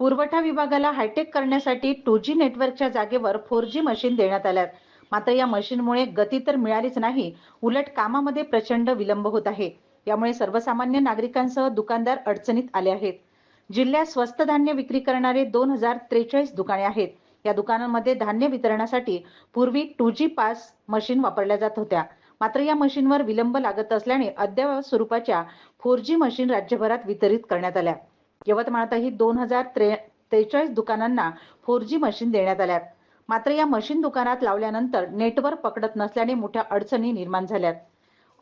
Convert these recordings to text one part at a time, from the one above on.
पुरवठा विभागाला हायटेक करण्यासाठी टू जी नेटवर्कच्या जागेवर फोर जी मशीन देण्यात आल्यात. मात्र या मशीनमुळे गती तर मिळालीच नाही उलट कामामध्ये प्रचंड विलंब होत आहे. यामुळे सर्वसामान्य नागरिकांसह दुकानदार अडचणीत आले आहेत. जिल्ह्यात स्वस्त धान्य विक्री करणारे दोन हजार त्रेचाळीस दुकाने आहेत. या दुकानांमध्ये धान्य वितरणासाठी पूर्वी टू जी पास मशीन वापरल्या जात होत्या. मात्र या मशीनवर विलंब लागत असल्याने अद्ययावत स्वरूपाच्या फोर जी मशीन राज्यभरात वितरित करण्यात आल्या. यवतमाळातही दोन हजार त्रेचाळीस दुकानांना फोर जी मशीन देण्यात आल्यात. मात्र या मशीन दुकानात लावल्यानंतर नेटवर्क पकडत नसल्याने मोठ्या अडचणी निर्माण झाल्यात.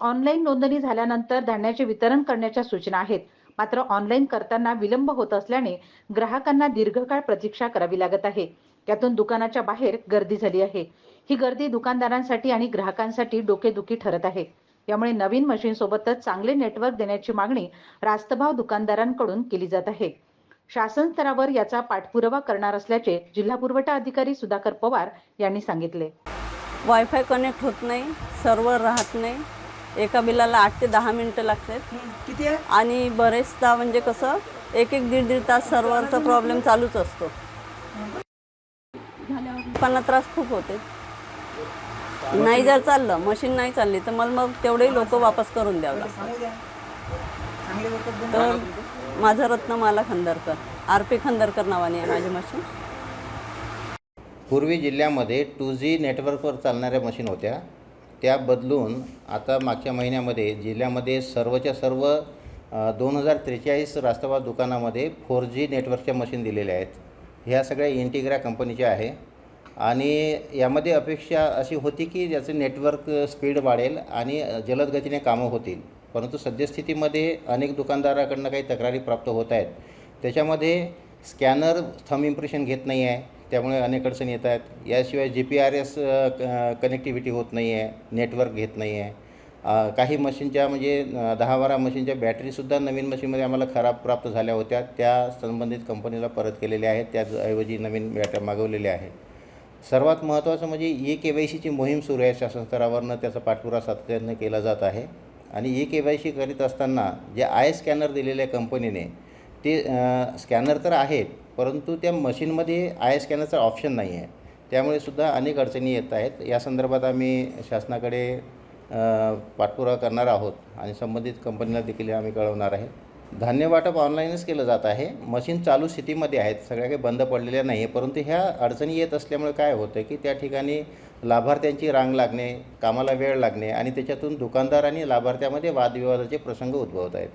ऑनलाईन नोंदणी झाल्यानंतर धान्याचे वितरण करण्याच्या सूचना आहेत. मात्र ऑनलाईन करताना विलंब होत असल्याने ग्राहकांना दीर्घकाळ प्रतीक्षा करावी लागत आहे. त्यातून दुकानाच्या बाहेर गर्दी झाली आहे. ही गर्दी दुकानदारांसाठी आणि ग्राहकांसाठी डोकेदुखी ठरत आहे. यामुळे नवीन मशीन सोबतच चांगले नेटवर्क देण्याची मागणी रास्तभाव दुकानदारांकडून केली जात आहे. शासन स्तरावर याचा पाठपुरावा करणार असल्याचे जिल्हा पुरवठा अधिकारी सुधाकर पवार यांनी सांगितले. वायफाय कनेक्ट होत नाही सर्व्हर राहत नाही. एका बिलाला आठ ते दहा मिनटं लागतात. किती आणि बरेचदा म्हणजे कसं एक एक दीड दीड तास सर्व्हरचा प्रॉब्लेम चालूच असतो. लोकांना त्रास खूप होते. नाही जर चाललं मशीन नाही चालली तर मला मग तेवढेही लोक वापस करून द्यावं तर माझं रत्नमाला खंदरकर आर पी खंदरकर नावाने आहे माझी मशीन. पूर्वी जिल्ह्यामध्ये टू जी नेटवर्कवर चालणाऱ्या मशीन होत्या. त्या बदलून आता मागच्या महिन्यामध्ये जिल्ह्यामध्ये सर्वच्या सर्व दोन हजार त्रेचाळीस रास्तवा दुकानामध्ये फोर जी नेटवर्कच्या मशीन दिलेल्या आहेत. ह्या सगळ्या इंटिग्रा कंपनीच्या आहे. आणि यामध्ये अपेक्षा अशी होती की याचं नेटवर्क स्पीड वाढेल आणि जलद गतीने कामं होतील. परंतु सद्यस्थितीमध्ये अनेक दुकानदाराकडनं काही तक्रारी प्राप्त होत आहेत. त्याच्यामध्ये स्कॅनर थंब इम्प्रेशन घेत नाही आहे त्यामुळे अनेक अडचणी येत आहेत. याशिवाय G P R S connectivity होत नाही आहे नेटवर्क घेत नाही आहे काही मशीनच्या म्हणजे दहा बारा मशीनच्या बॅटरीसुद्धा नवीन मशीनमध्ये आम्हाला खराब प्राप्त झाल्या होत्या. त्या संबंधित कंपनीला परत केलेल्या आहेत. त्याऐवजी नवीन बॅटऱ्या मागवलेल्या आहेत. सर्वात महत्त्वाचं म्हणजे ई के वाय सीची मोहीम सुरू आहे शासन स्तरावरनं त्याचा पाठपुरा सातत्यानं केला जात आहे. आणि ई के वाय सी करीत असताना जे आय स्कॅनर दिलेल्या कंपनीने ते स्कॅनर तर आहेत परंतु त्या मशीनमध्ये आय स्कॅनरचा ऑप्शन नाही आहे. त्यामुळे सुद्धा अनेक अडचणी येत आहेत. या संदर्भात आम्ही शासनाकडे पाठपुरा करणार आहोत आणि संबंधित कंपनीला देखील आम्ही कळवणार आहे. धान्य वाटप ऑनलाईनच केलं जात आहे. मशीन चालू स्थितीमध्ये आहेत. सगळ्या काही बंद पडलेल्या नाही आहे परंतु ह्या अडचणी येत असल्यामुळे काय होतं की त्या ठिकाणी लाभार्थ्यांची रांग लागणे कामाला वेळ लागणे आणि त्याच्यातून दुकानदार आणि लाभार्थ्यामध्ये वादविवादाचे प्रसंग उद्भवत आहेत.